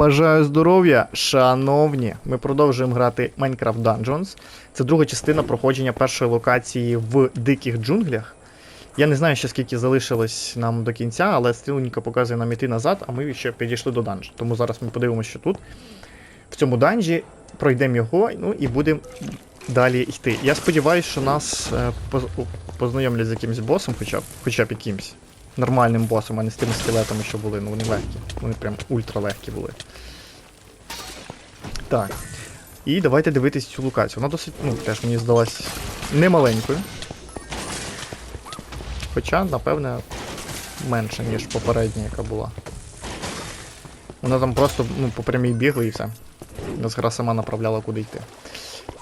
Бажаю здоров'я, шановні! Ми продовжуємо грати Minecraft Dungeons. Це друга частина проходження першої локації в диких джунглях. Я не знаю ще скільки залишилось нам до кінця, але стрілка показує нам іти назад, а ми ще підійшли до данжу. Тому зараз ми подивимося, що тут. В цьому данжі пройдемо його, ну і будемо далі йти. Я сподіваюся, що нас е, познайомлять з якимось босом, хоча б, хоча б якимсь нормальним босом, а не з тими скелетами, що були. Ну вони легкі. Вони прям ультралегкі були. Так. І давайте дивитись цю локацію. Вона досить, ну, теж мені здалась немаленькою. Хоча, напевне, менше, ніж попередня, яка була. Вона там просто ну, по прямій бігла і все. Нас гра сама направляла, куди йти.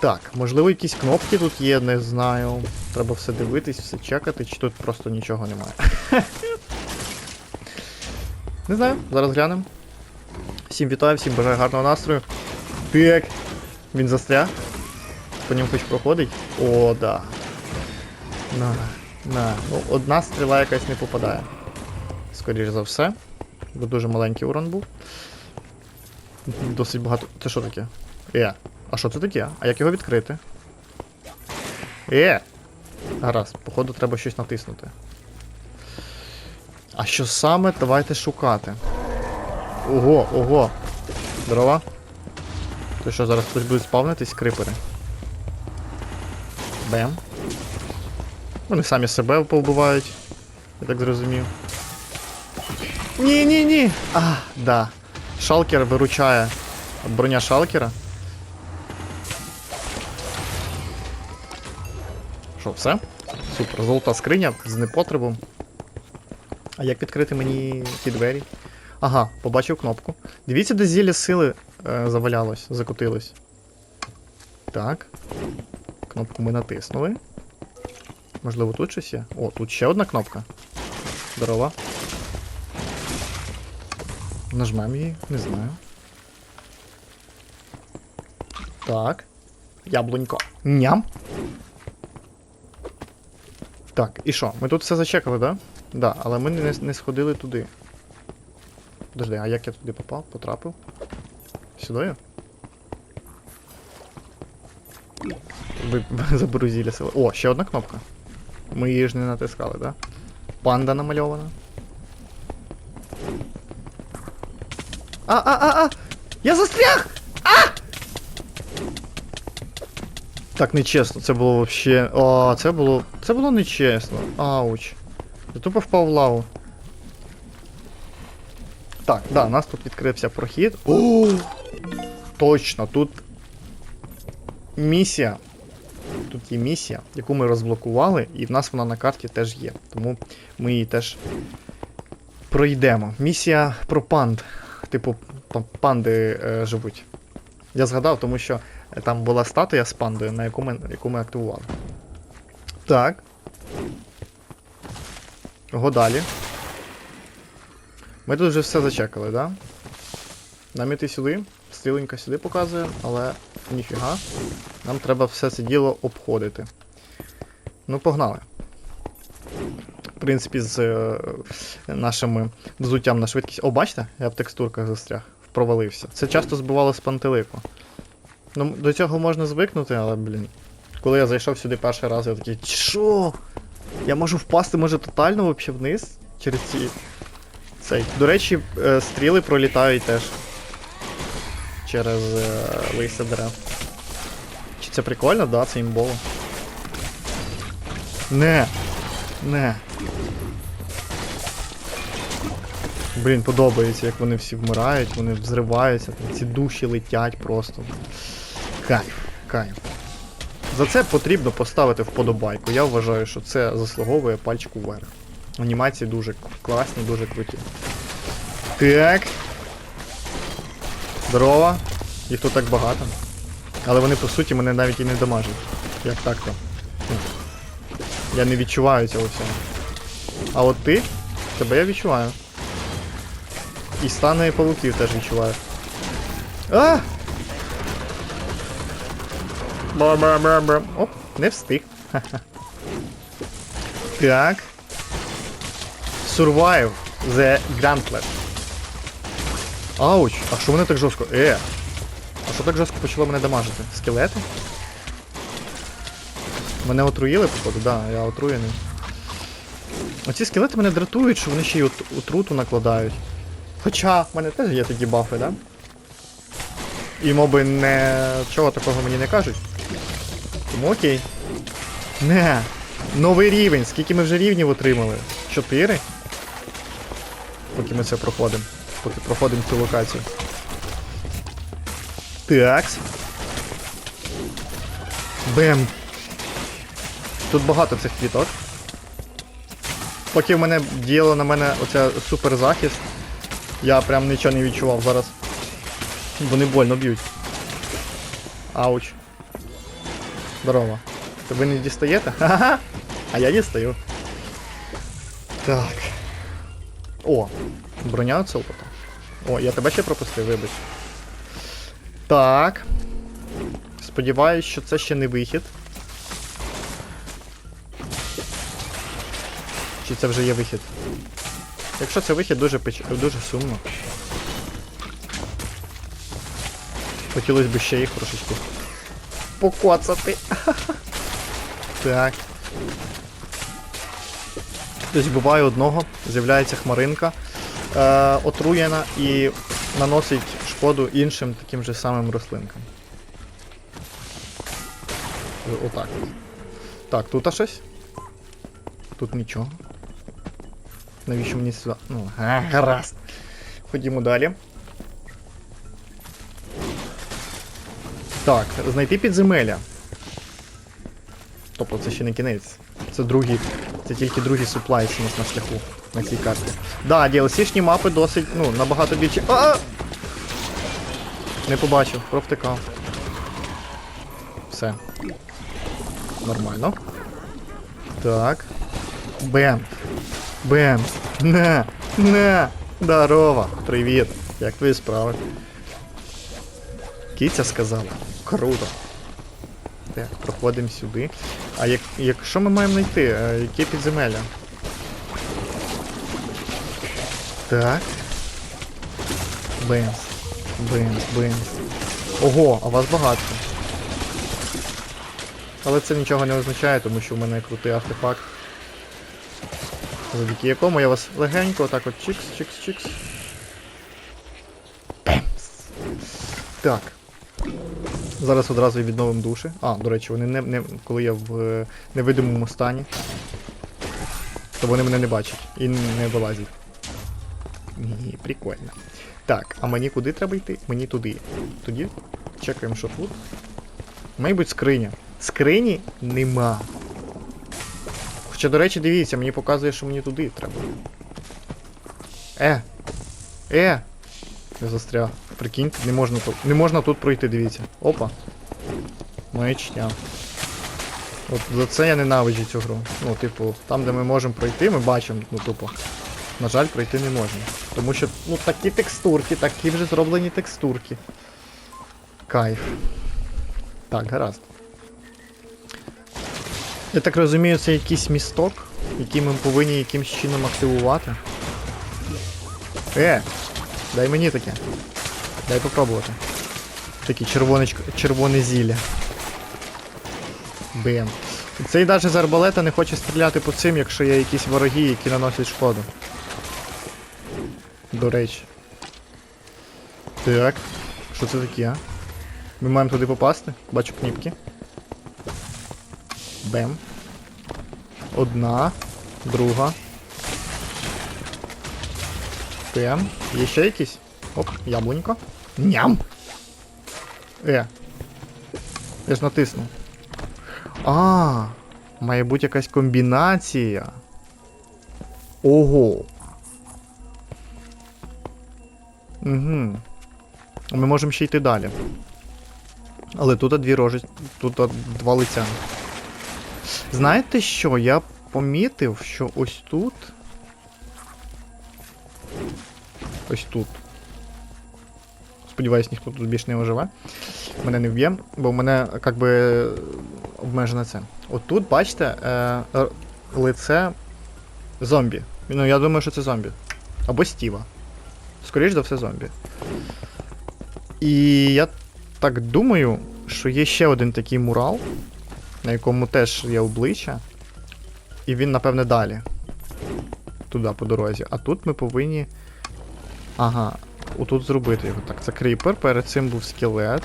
Так, можливо, якісь кнопки тут є, не знаю. Треба все дивитись, все чекати, чи тут просто нічого немає. Не знаю, зараз глянемо. Всім вітаю, всім бажаю гарного настрою. Так. Він застряг. По ньому хоч проходить. О, да. На, на. Ну, одна стріла якась не попадає. Скоріше за все. Бо дуже маленький урон був. Досить багато. Це що таке? Е. А що це таке? А як його відкрити? Е! Гаразд, походу треба щось натиснути. А що саме, давайте шукати. Ого, ого. Здорова. То що, зараз хтось буде спавнитись, крипери? Бем. Вони самі себе повбивають. Я так зрозумів. Ні, ні, ні. А, да. Шалкер виручає. Броня шалкера. Що, все? Супер, золота скриня з непотребом. А як відкрити мені ті двері? Ага, побачив кнопку. Дивіться, де зілля сили е, завалялось, закотилось. Так. Кнопку ми натиснули. Можливо, тут щось є? О, тут ще одна кнопка. Здорова. Нажмем її, не знаю. Так. Яблунько. Ням. Так, і що? Ми тут все зачекали, да? Да, але ми не, не сходили туди. Подожди, а як я туди попав? Потрапив? Сюди? Ви заберу зілля сили. О, ще одна кнопка. Ми її ж не натискали, да? Панда намальована. А, а, а, а! Я застряг! А! Так, нечесно, це було вообще. О, це було. Це було нечесно. Ауч. Я тупо впав в лаву. Так, да, у нас тут відкрився прохід. О! Точно, тут місія. Тут є місія, яку ми розблокували, і в нас вона на карті теж є. Тому ми її теж пройдемо. Місія про панд. Типу, па- панди е, живуть. Я згадав, тому що там була статуя з пандою, на яку ми, яку ми активували. Так. Го далі. Ми тут вже все зачекали, да? Нам іти сюди, стріленька сюди показує, але ніфіга. Нам треба все це діло обходити. Ну, погнали. В принципі, з е, нашими взуттям на швидкість. О, бачите? Я в текстурках застряг, провалився. Це часто збивало з пантелику. Ну, до цього можна звикнути, але, блін. Коли я зайшов сюди перший раз, я такий, що? Я можу впасти, може, тотально вообще вниз? Через ці. Цей. До речі, е, стріли пролітають теж. Через е, листя дерев. Чи це прикольно? Да, це імбово. Не. Не. Блін, подобається, як вони всі вмирають, вони взриваються, ці душі летять просто. Кайф, кайф. За це потрібно поставити вподобайку. Я вважаю, що це заслуговує пальчику вверх. Анімації дуже класні, дуже круті. Так. Здорово. Їх тут так багато. Але вони по суті мене навіть і не дамажать. Як так-то? Ну, Я не відчуваю цього всього. А от ти, тебе я відчуваю. І стани павуків теж відчуваю. А! Ба-ба-ба-ба. Оп, не встиг. Так. Survive the Gauntlet. Ауч! А що вони так жорстко? Е! А що так жорстко почало мене дамажити? Скелети? Мене отруїли, походу, да, я отруєний. Оці скелети мене дратують, що вони ще й от, отруту накладають. Хоча в мене теж є такі бафи, да? І моби не. чого такого мені не кажуть. Тому окей. Не. Новий рівень. Скільки ми вже рівнів отримали? Чотири? Поки ми це проходимо. Поки проходимо цю локацію. Такс. Бем. Тут багато цих квіток. Поки в мене діяло на мене оця суперзахист, я прям нічого не відчував зараз. Вони больно б'ють. Ауч. Здорово. Ви не дістаєте? Ха-ха! А я дістаю. Так. О, броня оцелпота. О, я тебе ще пропустив, вибач. Так. Сподіваюсь, що це ще не вихід. Чи це вже є вихід? Якщо це вихід, дуже печ... дуже сумно. Хотілося б ще їх трошечки покоцати. Так. Хтось буває одного, з'являється хмаринка е, отруєна і наносить шкоду іншим таким же самим рослинкам. Е, Отак. Так, тут а щось? Тут нічого. Навіщо мені сюди? Ну, га, гаразд. Ходімо далі. Так, знайти підземелля. Тобто це ще не кінець. Це другий. Це тільки другий суплайс у нас на шляху на цій карті. Да, DLC-шні мапи досить, ну, набагато більше. А! Не побачив, провтикав. Все. Нормально. Так. Бем. Бем. Не. Не. Здорово. Привіт. Як твої справи? Кіця сказала. Круто. Так, проходимо сюди. А як, якщо ми маємо знайти? Е, Яке підземелля? Так. Бенз. Бенз, бенз. Ого, а вас багато. Але це нічого не означає, тому що в мене крутий артефакт. Завдяки якому я вас легенько отак от чикс, чикс, чикс. Бемс. Так. Зараз одразу відновимо душі. А, до речі, вони не, не коли я в е, невидимому стані, то вони мене не бачать і не вилазять. Ні, прикольно. Так, а мені куди треба йти? Мені туди. Тоді чекаємо, що тут. Мабуть, скриня. Скрині нема. Хоча, до речі, дивіться, мені показує, що мені туди треба. Е! Е! Я застряг. Прикиньте, не можна тут. Не можна тут пройти, дивіться. Опа. Маячня. От за це я ненавиджу цю гру. Ну, типу, там, де ми можемо пройти, ми бачимо, ну тупо. На жаль, пройти не можна. Тому що, ну, такі текстурки, такі вже зроблені текстурки. Кайф. Так, гаразд. Я так розумію, це якийсь місток, який ми повинні якимсь чином активувати. Е! Дай мені таке. Дай попробувати. Такі червонечко, червоне зілля. Бем. Цей навіть з арбалета не хоче стріляти по цим, якщо є якісь вороги, які наносять шкоду. До речі. Так. Що це таке, а? Ми маємо туди попасти? Бачу кніпки. Бем. Одна. Друга. Бем. Є ще якісь? Оп, яблунько. Ням! Е. Я ж натиснув. А, має бути якась комбінація. Ого. Угу. Ми можемо ще йти далі. Але тут дві рожі. Тут два лиця. Знаєте що? Я помітив, що ось тут. Ось тут. Сподіваюсь, ніхто тут більше не оживе. Мене не вб'є, бо в мене як би обмежено це. От тут, бачите, е, лице зомбі. Ну, я думаю, що це зомбі. Або Стіва. Скоріш за все, зомбі. І я так думаю, що є ще один такий мурал, на якому теж є обличчя. І він, напевне, далі. Туди по дорозі. А тут ми повинні. Ага, отут зробити його. Так, це кріпер, перед цим був скелет.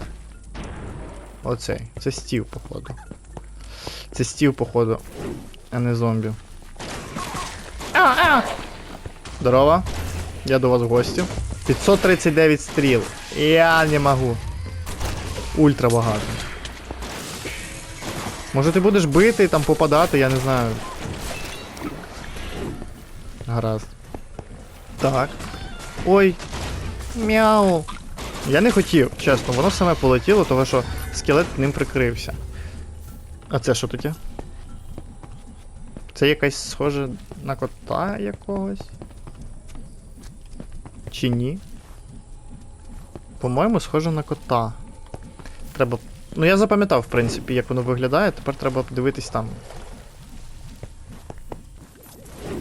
Оцей. Це стів, походу. Це стів, походу, а не зомбі. А, а! Здорово. Я до вас в гості. 539 стріл. Я не можу. Ультра багато. Може ти будеш бити, там попадати, я не знаю. Гаразд. Так. Ой. Мяу. Я не хотів, чесно, воно саме полетіло, тому що скелет ним прикрився. А це що таке? Це якась схоже на кота якогось? Чи ні? По-моєму, схоже на кота. Треба. Ну я запам'ятав, в принципі, як воно виглядає, тепер треба подивитись там.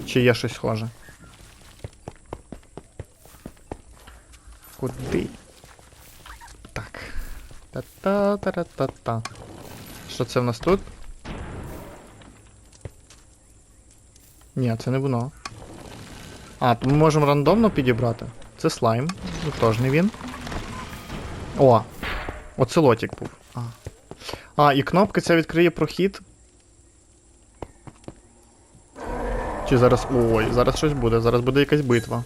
Чи є щось схоже. Куди? Так. Та-та-та-та-та. Що це в нас тут? Ні, це не воно. А, то ми можемо рандомно підібрати. Це слайм. Ну теж не він. О! Оцелотик був. А. а, і кнопка ця відкриє прохід. Чи зараз. Ой, зараз щось буде, зараз буде якась битва.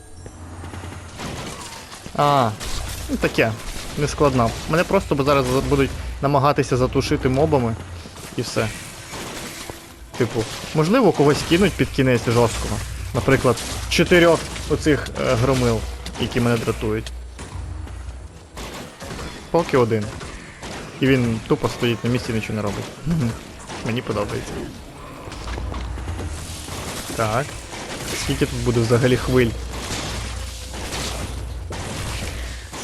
А, ну таке. Не складно. Мене просто зараз будуть намагатися затушити мобами і все. Типу, можливо, когось кинуть під кінець жорсткого. Наприклад, чотирьох оцих е, громил, які мене дратують. Поки один. І він тупо стоїть на місці і нічого не робить. Мені подобається. Так. Скільки тут буде взагалі хвиль?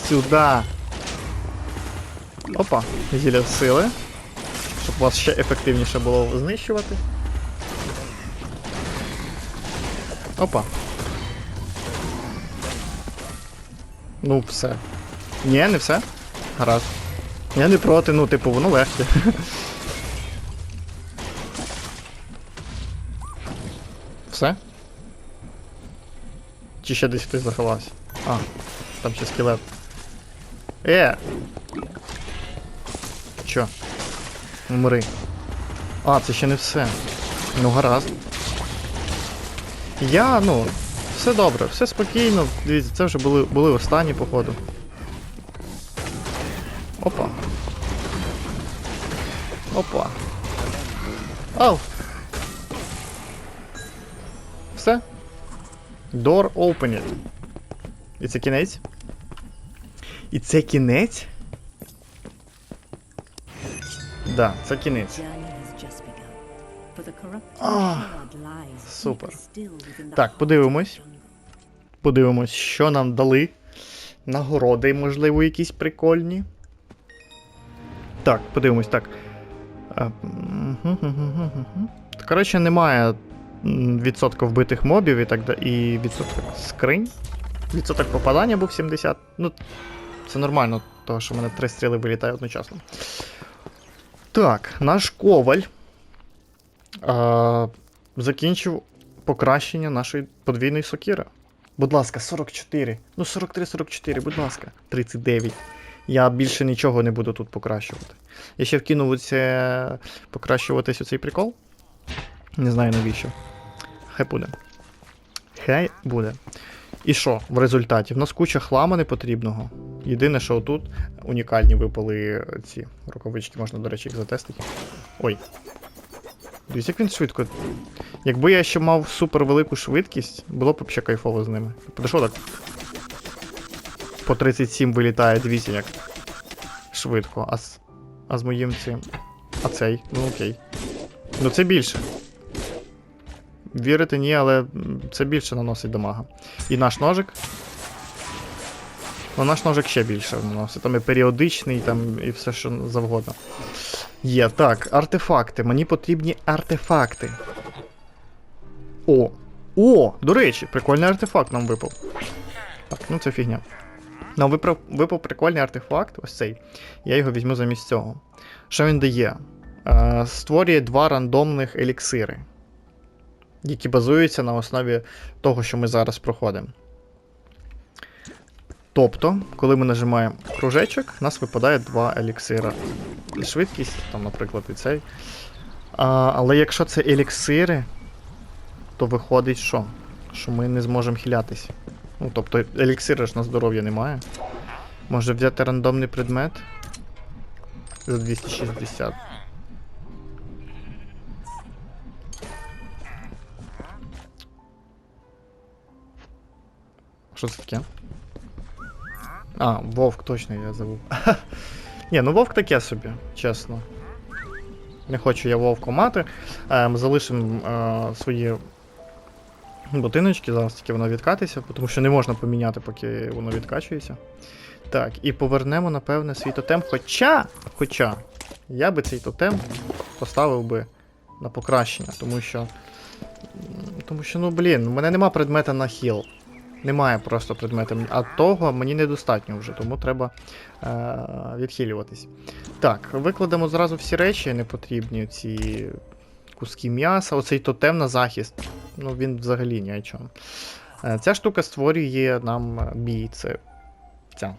Сюда. Опа, зілля сили. Щоб вас ще ефективніше було знищувати. Опа. Ну, все. Ні, не все. Гаразд. Я не проти, ну, типу, воно легке. Все? Чи ще десь хтось заховався? А, там ще скелет. Е! Чо? Умри. А, це ще не все. Ну гаразд. Я, ну, все добре, все спокійно. Дивіться, це вже були, були останні, походу. Опа. Опа. Ау. Все. Door opened. І це кінець? І це кінець? Да, це кінець. Ah, супер. Так, подивимось. Подивимось, що нам дали. Нагороди, можливо, якісь прикольні. Так, подивимось, так. Е. Коротше, немає відсотка вбитих мобів і так да- і відсоток скринь. Відсоток попадання був 70. Ну, це нормально, тому що в мене три стріли вилітає одночасно. Так, наш коваль а, закінчив покращення нашої подвійної сокири. Будь ласка, 44. Ну, 43-44, будь ласка. 39. Я більше нічого не буду тут покращувати. Я ще вкинув оце покращуватись у цей прикол. Не знаю навіщо. Хай буде. Хай буде. І що в результаті? В нас куча хлама непотрібного. Єдине, що тут унікальні випали ці рукавички, можна, до речі, їх затестити. Ой. Дивіться, як він швидко. Якби я ще мав супер велику швидкість, було б ще кайфово з ними. Подійшов так. По 37 вилітає, дивіться як. Швидко. А з, а з моїм цим. А цей, ну окей. Ну це більше. Вірите, ні, але це більше наносить дамага. І наш ножик. Ну, наш ножик ще більше наносить. Там і періодичний, там і все, що завгодно. Є, так, артефакти. Мені потрібні артефакти. О! О! До речі, прикольний артефакт нам випав. Так, ну це фігня. Ну, випав, випав прикольний артефакт, ось цей. Я його візьму замість цього. Що він дає? Е, створює два рандомних еліксири, які базуються на основі того, що ми зараз проходимо. Тобто, коли ми нажимаємо кружечок, у нас випадає два еліксира. Швидкість, там, наприклад, і цей. А, але якщо це еліксири, то виходить що? Що ми не зможемо хилятись. Ну, тобто, еліксира ж на здоров'я немає. Може взяти рандомний предмет за 260. Що це таке? А, вовк, точно я забув. Ні, ну вовк таке собі, чесно. Не хочу я вовку мати. Ми залишимо е, свої ботиночки, зараз тільки воно відкатиться, тому що не можна поміняти, поки воно відкачується. Так, і повернемо, напевне, свій тотем. Хоча, хоча, я би цей тотем поставив би на покращення, тому що. Тому що, ну блін, у мене нема предмета на хіл. Немає просто предмета, а того мені недостатньо вже, тому треба е- відхилюватись. Так, викладемо зразу всі речі непотрібні, ці куски м'яса, оцей тотем на захист. Ну він взагалі ні о чому. Е, Ця штука створює нам е, бій, це ця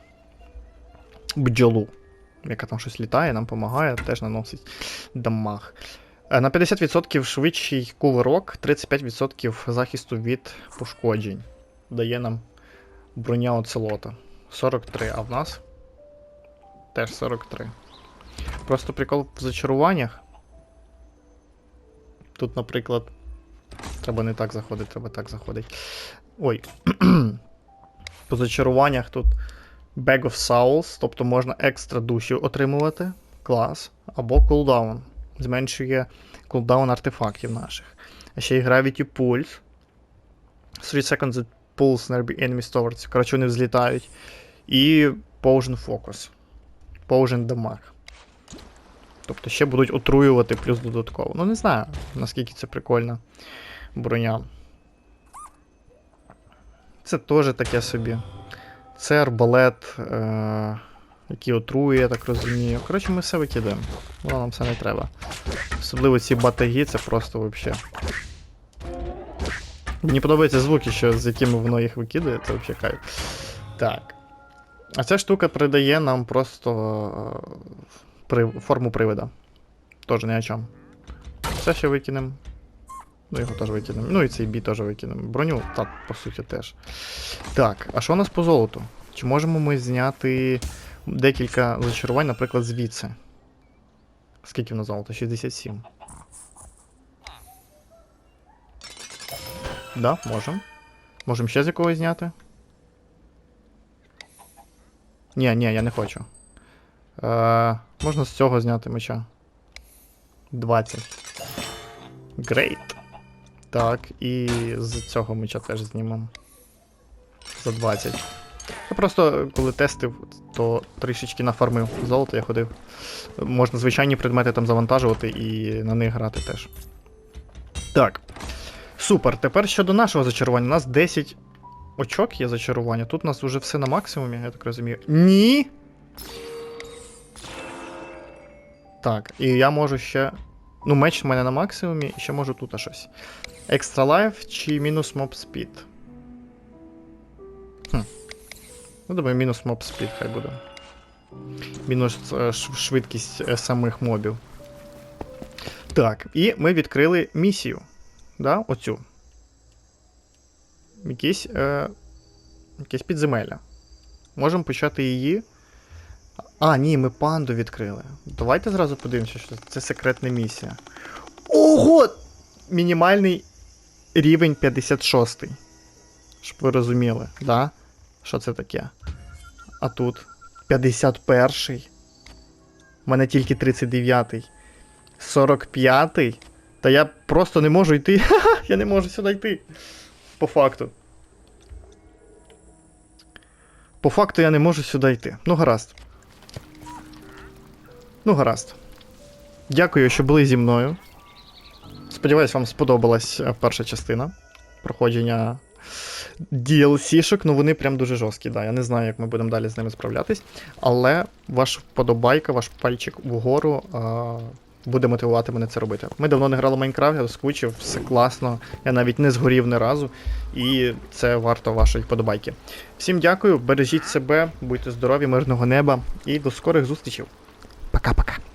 бджолу, яка там щось літає, нам допомагає, теж наносить дамаг. Е, На 50% швидший кувирок, 35% захисту від пошкоджень. Дає нам броня оцелота. 43, а в нас теж 43. Просто прикол в зачаруваннях. Тут, наприклад, треба не так заходити, треба так заходити. Ой. По зачаруваннях тут Bag of Souls, тобто можна екстра душі отримувати. Клас. Або кулдаун. Зменшує кулдаун артефактів наших. А ще й Gravity Pulse. 3 seconds pulse nearby enemies towards. Коротше, вони взлітають. І Potion Focus. Potion Damage. Тобто ще будуть отруювати плюс додатково. Ну не знаю, наскільки це прикольна броня. Це теж таке собі. Це арбалет, е- який отрує, я так розумію. Коротше, ми все викидаємо. Воно нам все не треба. Особливо ці батаги, це просто вообще. Мені подобаються звуки, що, з якими воно їх викидає, це взагалі кайф. Так. А ця штука придає нам просто е, при... форму привида. Тоже ні о чому. Це ще викинемо. Ну, його теж викинемо. Ну і цей бій теж викинемо. Броню, так, по суті, теж. Так, а що у нас по золоту? Чи можемо ми зняти декілька зачарувань, наприклад, звідси? Скільки в нас золота? 67. Да, можемо. Можемо ще з якогось зняти. Ні, ні, я не хочу. Е, можна з цього зняти меча. 20. Грейт. Так, і з цього меча теж знімемо. За 20. Я просто коли тестив, то трішечки нафармив золото, я ходив. Можна звичайні предмети там завантажувати і на них грати теж. Так. Супер. Тепер щодо нашого зачарування. У нас 10 очок є зачарування. Тут у нас вже все на максимумі, я так розумію. Ні! Так, і я можу ще. Ну, меч в мене на максимумі, і ще можу тут щось. Екстра лайф чи мінус моб спід? Хм. Ну, думаю, мінус моб спід хай буде. Мінус е, швидкість е, самих мобів. Так, і ми відкрили місію. Да, оцю. Якісь, е, якесь підземелля. Можемо почати її. А, ні, ми панду відкрили. Давайте зразу подивимося, що це секретна місія. Ого! Мінімальний рівень 56. Щоб ви розуміли, да? Що це таке? А тут 51. У мене тільки 39. 45. Та я просто не можу йти. Я не можу сюди йти. По факту. По факту я не можу сюди йти. Ну, гаразд. Ну, гаразд. Дякую, що були зі мною. Сподіваюсь, вам сподобалась е, перша частина проходження DLC-шок, ну вони прям дуже жорсткі. Да. Я не знаю, як ми будемо далі з ними справлятись. Але ваш вподобайка, ваш пальчик вгору а, буде мотивувати мене це робити. Ми давно не грали Майнкрафт, я скучив, все класно. Я навіть не згорів ні разу. І це варто вашої вподобайки. Всім дякую, бережіть себе, будьте здорові, мирного неба і до скорих зустрічей. Пока-пока.